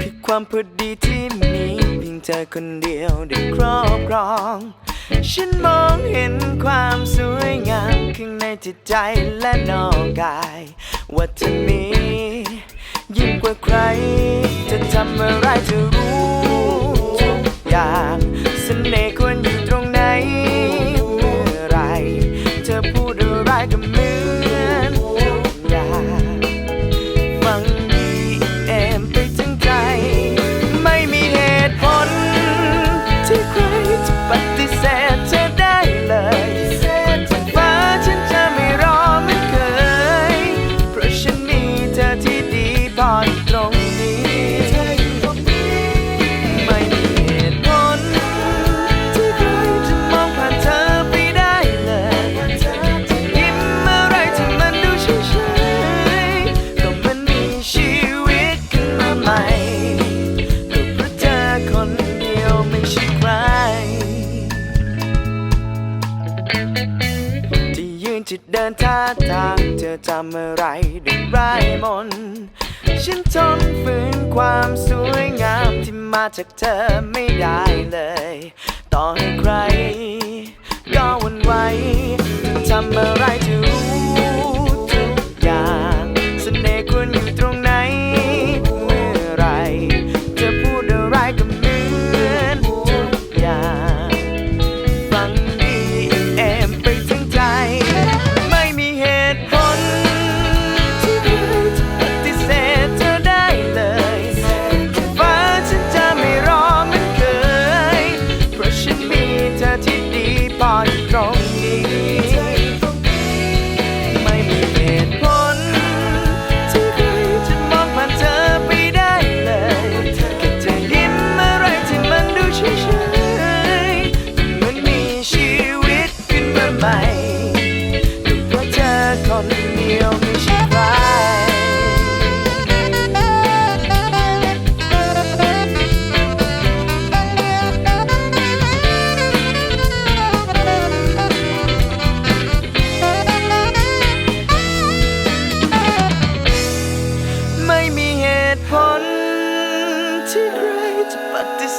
คือความพอดีที่มีเพียงเธอคนเดียวได้ครอบครอง ฉันมองเห็นความสวยงามข้างในจิตใจและนอกกาย ว่าเธอมี ยิ่งกว่าใคร จะทำอะไรจะรู้ทุกอย่างเสน่ห์ควรอยู่ตรงไหน เมื่อไรเธอพูดอะไรก็มือ ที่เดินท่าทาง เธอทำอะไรดูไร้มน ฉันทนฝืนความสวยงามที่มาจากเธอไม่ได้เลย ต่อให้ใคร ก็วันไหวทำอะไร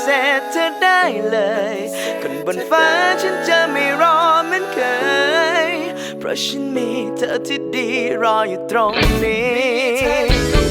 เเธอได้เลย คนบนฟ้าฉันจะไม่รอเหมือนเคย เพราะฉันมีเธอที่ดีรออยู่ตรงนี้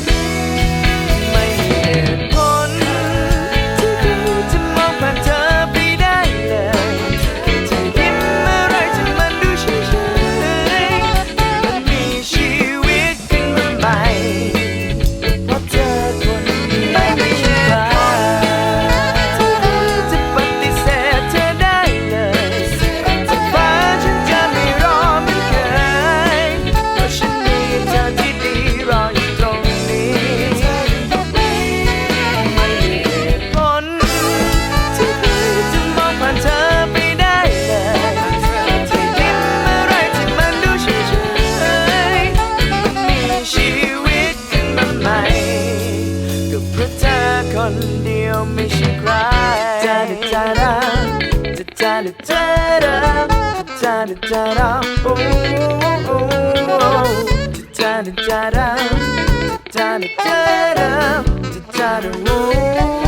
짜라 짜짜르짜라 짜르짜라 오오오 짜르짜라 짜르짜라 짜르오